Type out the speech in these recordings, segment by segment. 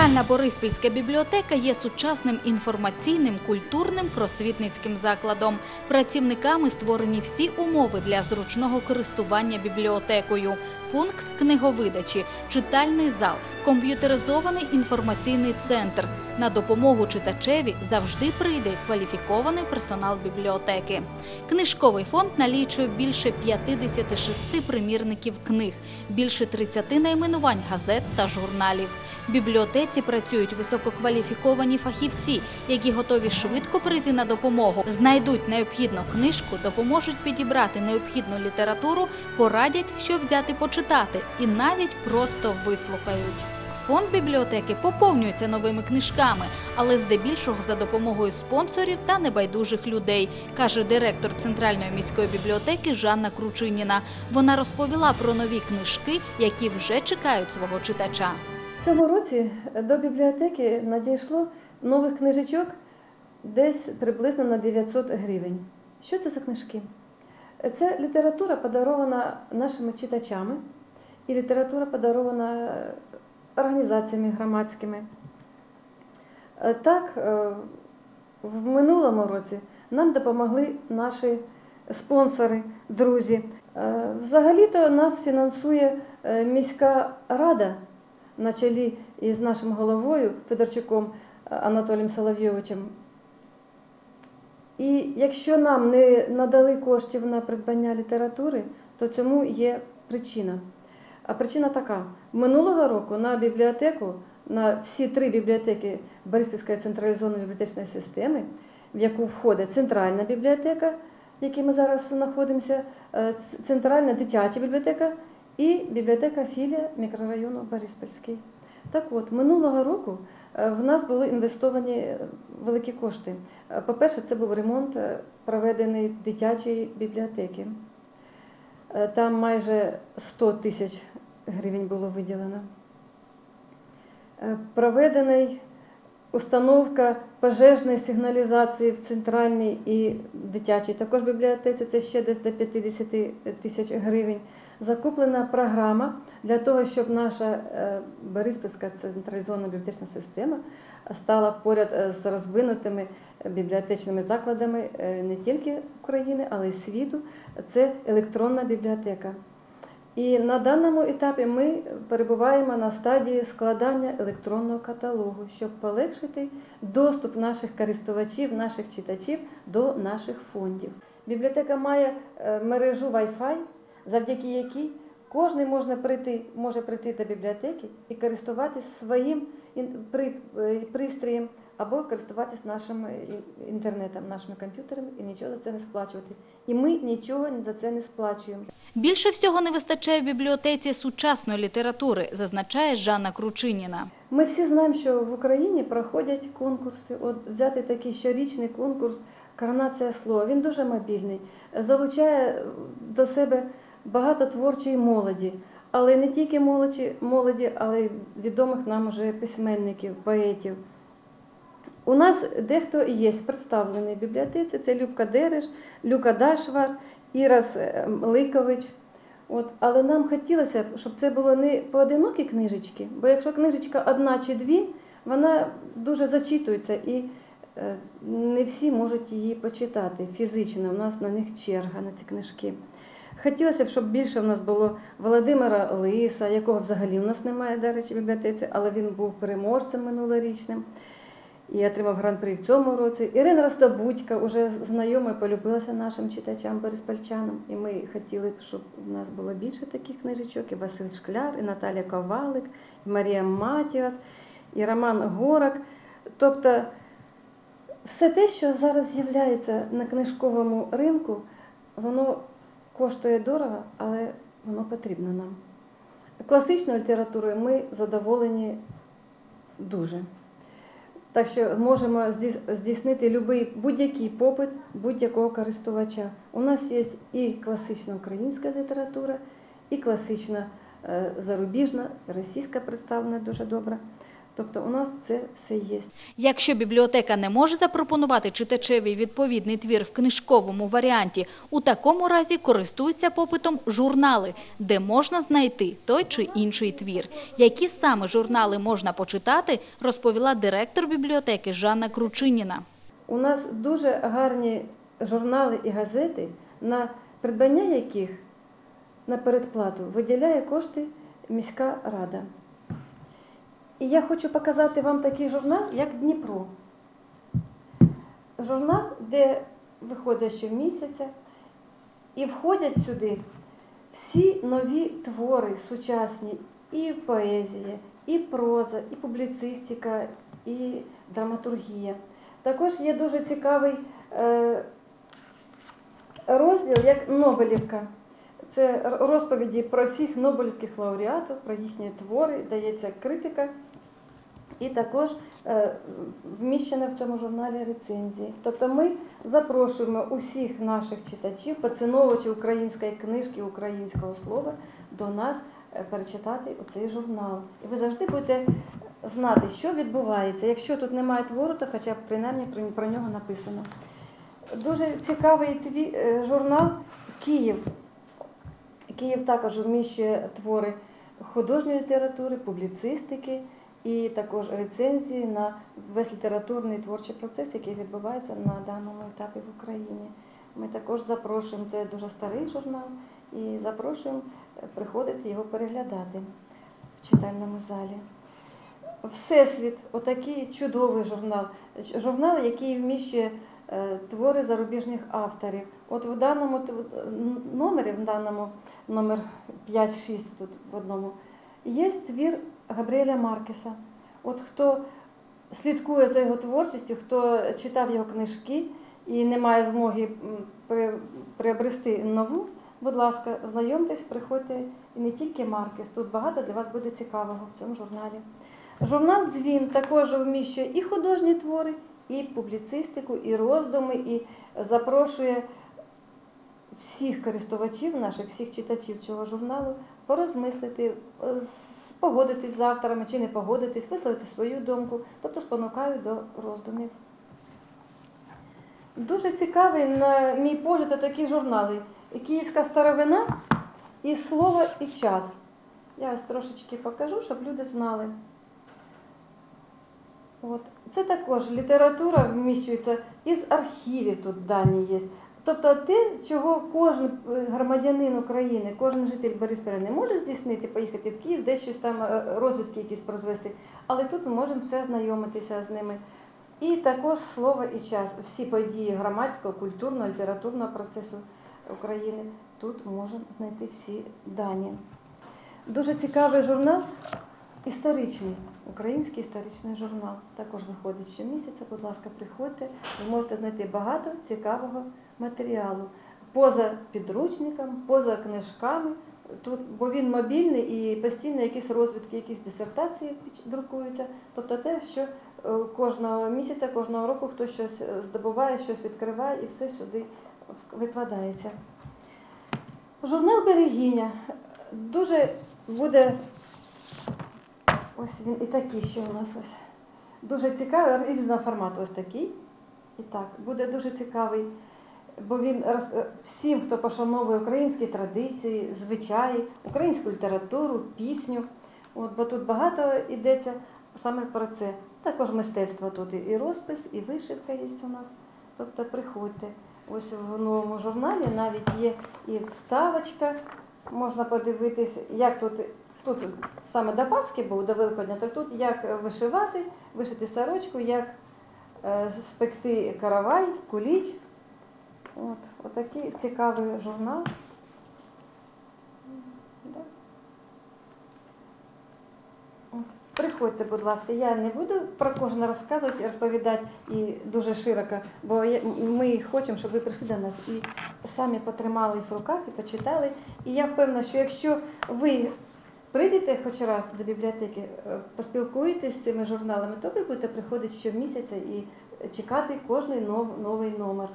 Центральна Бориспільська бібліотека є сучасним інформаційним, культурним, просвітницьким закладом. Працівниками створені всі умови для зручного користування бібліотекою. Пункт книговидачі, читальний зал, комп'ютеризований інформаційний центр. На допомогу читачеві завжди прийде кваліфікований персонал бібліотеки. Книжковий фонд налічує більше 56 примірників книг, більше 30 найменувань газет та журналів. В бібліотеці працюють висококваліфіковані фахівці, які готові швидко прийти на допомогу, знайдуть необхідну книжку, допоможуть підібрати необхідну літературу, порадять, що взяти почитати, і навіть просто вислухають. Фонд бібліотеки поповнюється новими книжками, але здебільшого за допомогою спонсорів та небайдужих людей, каже директор Центральної міської бібліотеки Жанна Кручиніна. Вона розповіла про нові книжки, які вже чекають свого читача. Цьому році до бібліотеки надійшло нових книжечок десь приблизно на 900 гривень. Що це за книжки? Це література подарована нашими читачами і література подарована організаціями громадськими. Е, Так, е, в минулому році нам допомогли наші спонсори, друзі. Е, Взагалі-то нас фінансує міська рада на чолі із нашим головою Федорчуком Анатолієм Соловйовичем. І якщо нам не надали коштів на придбання літератури, то цьому є причина. А причина така: минулого року на бібліотеку, на всі три бібліотеки Бориспільської централізованої бібліотечної системи, в яку входить центральна бібліотека, в якій ми зараз знаходимося, е, центральна дитяча бібліотека і бібліотека філія мікрорайону Бориспільський. Так от, минулого року е, в нас були інвестовані е, великі кошти. По-перше, це був ремонт проведений дитячої бібліотеки. Там майже 100 тисяч гривень було виділено. Е, Проведений установка пожежної сигналізації в центральній і дитячій також бібліотеці, це ще десь до 50 тисяч гривень. Закуплена програма для того, щоб наша е, Бориспільська централізована бібліотечна система стала поряд е, з розвинутими бібліотечними закладами не тільки України, але й світу. Це електронна бібліотека. І на даному етапі ми перебуваємо на стадії складання електронного каталогу, щоб полегшити доступ наших користувачів, наших читачів до наших фондів. Бібліотека має е, мережу Wi-Fi, завдяки якій кожен можна прийти, може прийти до бібліотеки і користуватись своїм е, пристроєм або користуватись нашим е, інтернетом, нашими комп'ютерами і нічого за це не сплачувати. І ми нічого за це не сплачуємо. Більше всього не вистачає в бібліотеці сучасної літератури, зазначає Жанна Кручиніна. Ми всі знаємо, що в Україні проходять конкурси. От взяти такий щорічний конкурс Коронація слова. Він дуже мобільний, залучає до себе багато творчої молоді, але не тільки молоді, молоді, але й відомих нам уже письменників, поетів. У нас дехто є представлений в бібліотеці. Це Любка Дереш, Люка Дашвар, Ірас е, Ликович. От, але нам хотілося, б, щоб це було не поодинокі книжечки, бо якщо книжечка одна чи дві, вона дуже зачитується і е, не всі можуть її почитати фізично. У нас на них черга на ці книжки. Хотілося б, щоб більше в нас було Володимира Лиса, якого взагалі у нас немає, до речі, в бібліотеці, але він був переможцем минулорічним і отримав гран-при в цьому році. Ірина Ростобудька, уже знайома, і полюбилася нашим читачам бориспільчанам. І ми хотіли б, щоб у нас було більше таких книжечок. І Василь Шкляр, і Наталя Ковалик, і Марія Матіас, і Роман Горак. Тобто все те, що зараз з'являється на книжковому ринку, воно коштує дорого, але воно потрібно нам. Класичною літературою ми задоволені дуже. Так що можемо здійс- здійснити будь-який попит будь-якого користувача. У нас є і класична українська література, і класична е, зарубіжна, російська представлена дуже добре. Тобто у нас це все є. Якщо бібліотека не може запропонувати читачеві відповідний твір в книжковому варіанті, у такому разі користуються попитом журнали, де можна знайти той чи інший твір. Які саме журнали можна почитати, розповіла директор бібліотеки Жанна Кручиніна. У нас дуже гарні журнали і газети, на придбання яких на передплату виділяє кошти міська рада. І я хочу показати вам такий журнал, як Дніпро. Журнал, де виходить щомісяця, і входять сюди всі нові твори сучасні, і поезія, і проза, і публіцистика, і драматургія. Також є дуже цікавий е, розділ, як Нобелівка. Це розповіді про всіх Нобелівських лауреатів, про їхні твори, дається критика. І також е, вміщена в цьому журналі рецензії. Тобто ми запрошуємо усіх наших читачів, поціновувачів української книжки, українського слова до нас е, перечитати цей журнал. І ви завжди будете знати, що відбувається. Якщо тут немає твору, то хоча б принаймні про, нього написано. Дуже цікавий тві, е, журнал Київ. Київ також вміщує твори художньої літератури, публіцистики і також рецензії на весь літературний творчий процес, який відбувається на даному етапі в Україні. Ми також запрошуємо, це дуже старий журнал, і запрошуємо е, приходити його переглядати в читальному залі. Всесвіт, отакий чудовий журнал. Журнал, який вміщує е, твори зарубіжних авторів. От в даному номері, в даному номер 5-6 тут в одному, є твір Габріеля Маркеса. От хто слідкує за його творчістю, хто читав його книжки і не має змоги приобрести нову, будь ласка, знайомтесь, приходьте і не тільки Маркес. Тут багато для вас буде цікавого в цьому журналі. Журнал Дзвін також вміщує і художні твори, і публіцистику, і роздуми, і запрошує всіх користувачів наших, всіх читачів цього журналу порозмислити, с- погодитись з авторами чи не погодитись, висловити свою думку, тобто спонукаю до роздумів. Дуже цікавий, на мій погляд, такі журнали. Київська старовина і слово, і час. Я ось трошечки покажу, щоб люди знали. От. Це також література вміщується із архівів тут дані є. Тобто те, чого кожен е, громадянин України, кожен житель Борисполя не може здійснити, поїхати в Київ, десь щось там е, розвідки якісь прозвести. Але тут ми можемо все знайомитися з ними. І також слово і час. Всі події громадського, культурного, літературного процесу України тут можемо знайти всі дані. Дуже цікавий журнал історичний, український історичний журнал. Також виходить щомісяця. Будь ласка, приходьте. Ви можете знайти багато цікавого матеріалу. Поза підручником, поза книжками. Тут, бо він мобільний і постійно якісь розвідки, якісь дисертації друкуються. Тобто те, що е, кожного місяця, кожного року хтось щось е, здобуває, щось відкриває і все сюди викладається. Журнал Берегиня дуже буде ось він і такий, що у нас ось. Дуже цікавий, різного формату ось такий. І так, буде дуже цікавий, бо він роз- всім, хто пошановує українські традиції, звичаї, українську літературу, пісню. От, бо тут багато йдеться саме про це. Також мистецтво тут і розпис, і вишивка є у нас. Тобто приходьте. Ось в новому журналі навіть є і вставочка. Можна подивитись, як тут, тут саме до Пасхи був, до Великодня, то тут як вишивати, вишити сорочку, як е, спекти каравай, куліч. От, отакий цікавий журнал. Приходьте, будь ласка, я не буду про кожен розказувати, розповідати і дуже широко, бо ми хочемо, щоб ви прийшли до нас і самі потримали їх в руках і почитали. І я впевнена, що якщо ви прийдете хоч раз до бібліотеки, е, поспілкуєтесь з цими журналами, то ви будете приходити щомісяця і чекати кожний нов- новий номер.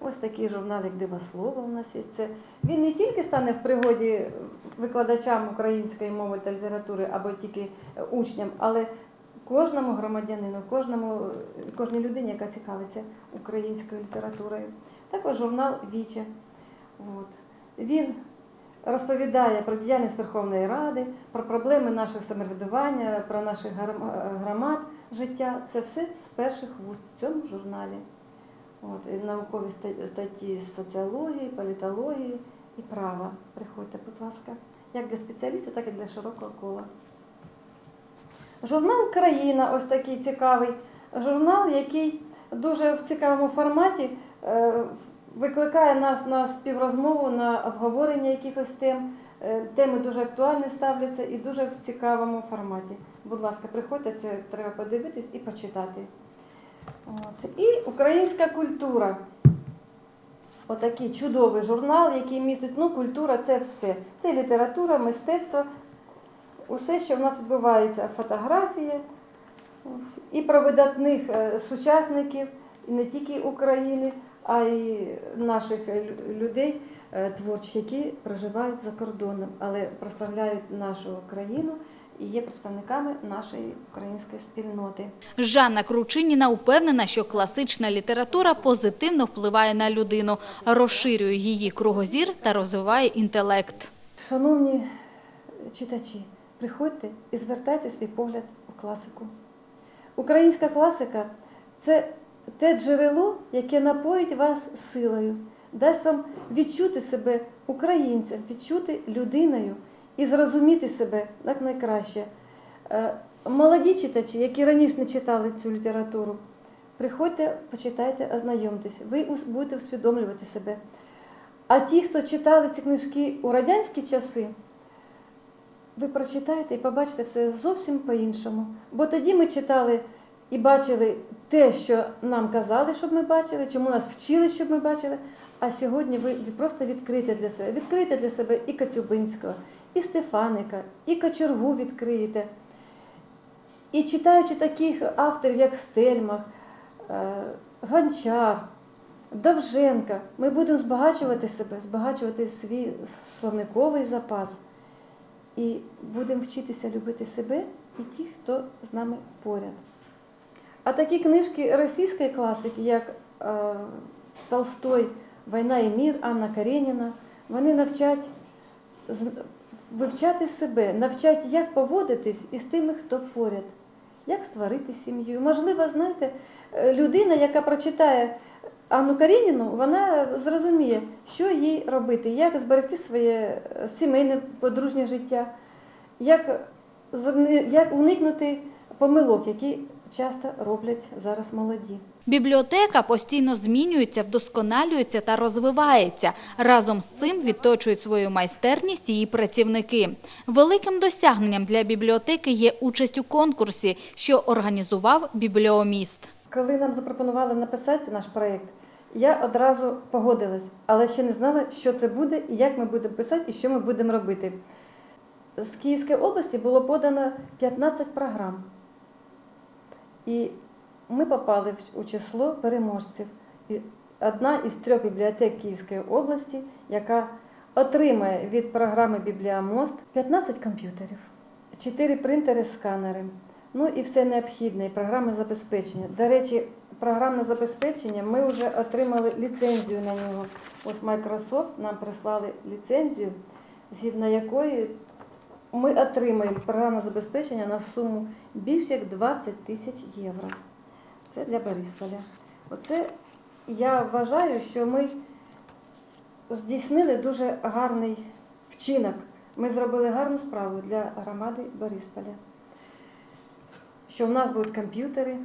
Ось такий журнал, як Дивослово у нас є. Це він не тільки стане в пригоді викладачам української мови та літератури або тільки е, учням, але кожному громадянину, кожному, кожній людині, яка цікавиться українською літературою. Також журнал Віче. От. Він розповідає про діяльність Верховної Ради, про проблеми нашого самоврядування, про наших громад життя. Це все з перших вуст в цьому журналі. От, і наукові статті з соціології, політології і права. Приходьте, будь ласка, як для спеціалістів, так і для широкого кола. Журнал Країна ось такий цікавий. Журнал, який дуже в цікавому форматі е, викликає нас на співрозмову, на обговорення якихось тем. Е, Теми дуже актуальні ставляться і дуже в цікавому форматі. Будь ласка, приходьте, це треба подивитись і почитати. От. І українська культура. Отакий чудовий журнал, який містить, ну, культура це все. Це література, мистецтво, усе, що в нас відбувається, фотографії. І про видатних е, сучасників, і не тільки України, а й наших е, людей е, творчих, які проживають за кордоном, але прославляють нашу країну і є представниками нашої української спільноти. Жанна Кручиніна упевнена, що класична література позитивно впливає на людину, розширює її кругозір та розвиває інтелект. Шановні читачі, приходьте і звертайте свій погляд у класику. Українська класика це те джерело, яке напоїть вас силою, дасть вам відчути себе українцем, відчути людиною і зрозуміти себе як найкраще. Е, Молоді читачі, які раніше не читали цю літературу, приходьте, почитайте, ознайомтесь, ви будете усвідомлювати себе. А ті, хто читали ці книжки у радянські часи, ви прочитаєте і побачите все зовсім по-іншому. Бо тоді ми читали і бачили те, що нам казали, щоб ми бачили, чому нас вчили, щоб ми бачили. А сьогодні ви, просто відкрите для себе. Відкрите для себе і Кацюбинського, і Стефаника, і Кочергу відкриєте. І читаючи таких авторів, як Стельмах, е, Гончар, Довженка, ми будемо збагачувати себе, збагачувати свій словниковий запас і будемо вчитися любити себе і ті, хто з нами поряд. А такі книжки російської класики, як е, Толстой Війна і мір Анна Кареніна, вони навчать вивчати себе, навчать, як поводитись із тими, хто поряд, як створити сім'ю. Можливо, знаєте, е, людина, яка прочитає Анну Карініну, вона зрозуміє, що їй робити, як зберегти своє е, сімейне подружнє життя, як, як уникнути помилок, які часто роблять зараз молоді. Бібліотека постійно змінюється, вдосконалюється та розвивається. Разом з цим відточують свою майстерність її працівники. Великим досягненням для бібліотеки є участь у конкурсі, що організував бібліоміст. Коли нам запропонували написати наш проєкт, я одразу погодилась, але ще не знала, що це буде, і як ми будемо писати, і що ми будемо робити. З Київської області було подано 15 програм. І ми попали у число переможців. Одна із трьох бібліотек Київської області, яка отримає від програми Бібліамост 15 комп'ютерів, 4 принтери, сканери, ну і все необхідне, і програми забезпечення. До речі, програмне забезпечення ми вже отримали ліцензію на нього. Ось Microsoft нам прислали ліцензію, згідно якої ми отримаємо програмне забезпечення на суму більше як 20 тисяч євро. Це для Борисполя. Оце я вважаю, що ми здійснили дуже гарний вчинок. Ми зробили гарну справу для громади Борисполя. Що в нас будуть комп'ютери,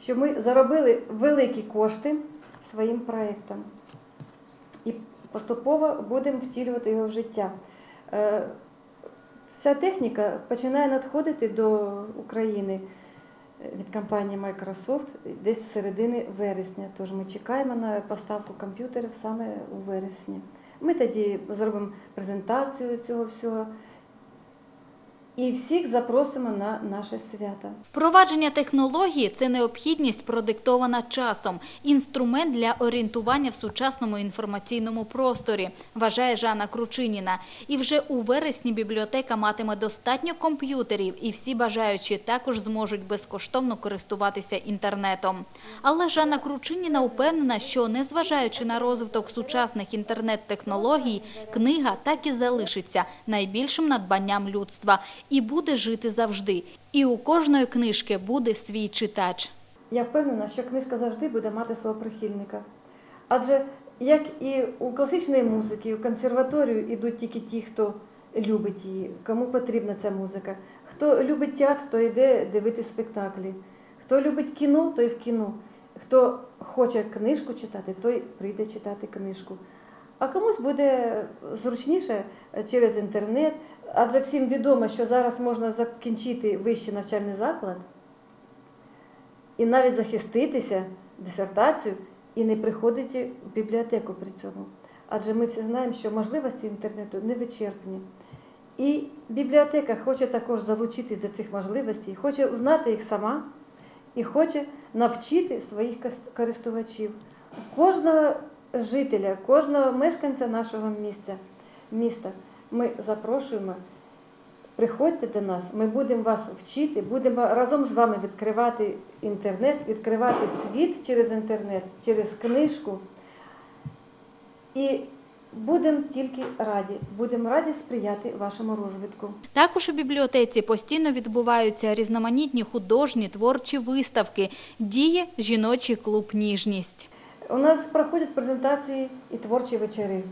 що ми заробили великі кошти своїм проєктам. І поступово будемо втілювати його в життя. Ця техніка починає надходити до України е, від компанії Microsoft десь з середини вересня. Тож ми чекаємо на поставку комп'ютерів саме у вересні. Ми тоді зробимо презентацію цього всього. І всіх запросимо на наше свято. Впровадження технології – це необхідність, продиктована часом, інструмент для орієнтування в сучасному інформаційному просторі, вважає Жанна Кручиніна. І вже у вересні бібліотека матиме достатньо комп'ютерів, і всі бажаючі також зможуть безкоштовно користуватися інтернетом. Але Жанна Кручиніна упевнена, що незважаючи на розвиток сучасних інтернет-технологій, книга так і залишиться найбільшим надбанням людства і буде жити завжди. І у кожної книжки буде свій читач. Я впевнена, що книжка завжди буде мати свого прихильника. Адже як і у класичної музики, у консерваторію йдуть тільки ті, хто любить її, кому потрібна ця музика. Хто любить театр, той йде дивитися спектаклі. Хто любить кіно, той в кіно. Хто хоче книжку читати, той прийде читати книжку. А комусь буде зручніше через інтернет, адже всім відомо, що зараз можна закінчити вищий навчальний заклад і навіть захиститися дисертацію і не приходити в бібліотеку при цьому. Адже ми всі знаємо, що можливості інтернету невичерпні. І бібліотека хоче також залучитись до цих можливостей, хоче узнати їх сама і хоче навчити своїх користувачів. Кожного жителя, кожного мешканця нашого місця, міста ми запрошуємо Приходьте до нас, ми будемо вас вчити, будемо разом з вами відкривати інтернет, відкривати світ через інтернет, через книжку. І будемо тільки раді, будемо раді сприяти вашому розвитку. Також у бібліотеці постійно відбуваються різноманітні художні, творчі виставки. Діє жіночий клуб «Ніжність». У нас проходять презентації і творчі вечори,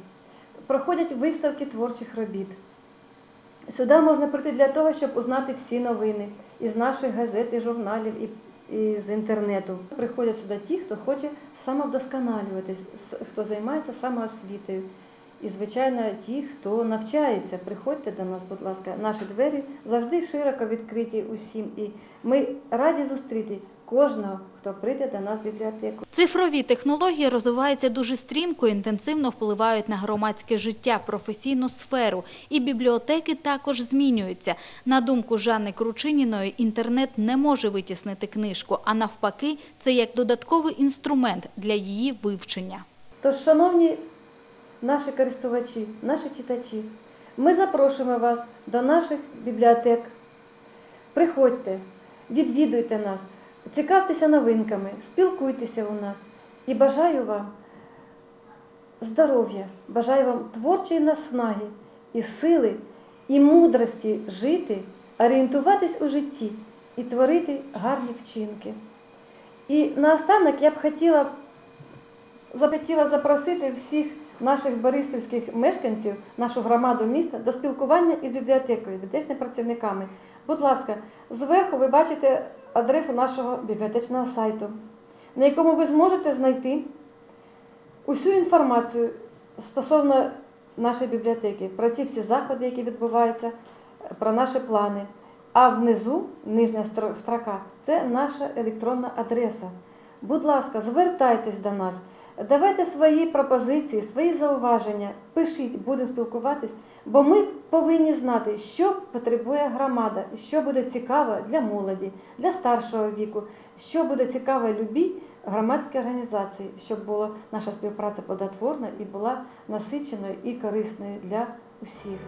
проходять виставки творчих робіт. Сюди можна прийти для того, щоб узнати всі новини із наших газет і журналів, і, і з інтернету. Приходять сюди ті, хто хоче самовдосконалюватись, хто займається самоосвітою. І, звичайно, ті, хто навчається, приходьте до нас, будь ласка. Наші двері завжди широко відкриті усім. І ми раді зустріти кожного, хто прийде до нас в бібліотеку. Цифрові технології розвиваються дуже стрімко, інтенсивно впливають на громадське життя, професійну сферу. І бібліотеки також змінюються. На думку Жанни Кручиніної, інтернет не може витіснити книжку, а навпаки, це як додатковий інструмент для її вивчення. Тож, шановні наші користувачі, наші читачі, ми запрошуємо вас до наших бібліотек. Приходьте, відвідуйте нас, цікавтеся новинками, спілкуйтеся у нас і бажаю вам здоров'я, бажаю вам творчої наснаги і сили, і мудрості жити, орієнтуватись у житті і творити гарні вчинки. І наостанок я б хотіла захотіла запросити всіх наших бориспільських мешканців, нашу громаду міста до спілкування із бібліотекою, бібліотечними працівниками. Будь ласка, зверху ви бачите адресу нашого бібліотечного сайту, на якому ви зможете знайти усю інформацію стосовно нашої бібліотеки, про ті всі заходи, які відбуваються, про наші плани. А внизу, нижня строка, це наша електронна адреса. Будь ласка, звертайтесь до нас, давайте свої пропозиції, свої зауваження, пишіть, будемо спілкуватись, бо ми повинні знати, що потребує громада, що буде цікаво для молоді, для старшого віку, що буде цікаво любій громадській організації, щоб була наша співпраця плодотворна і була насиченою і корисною для усіх.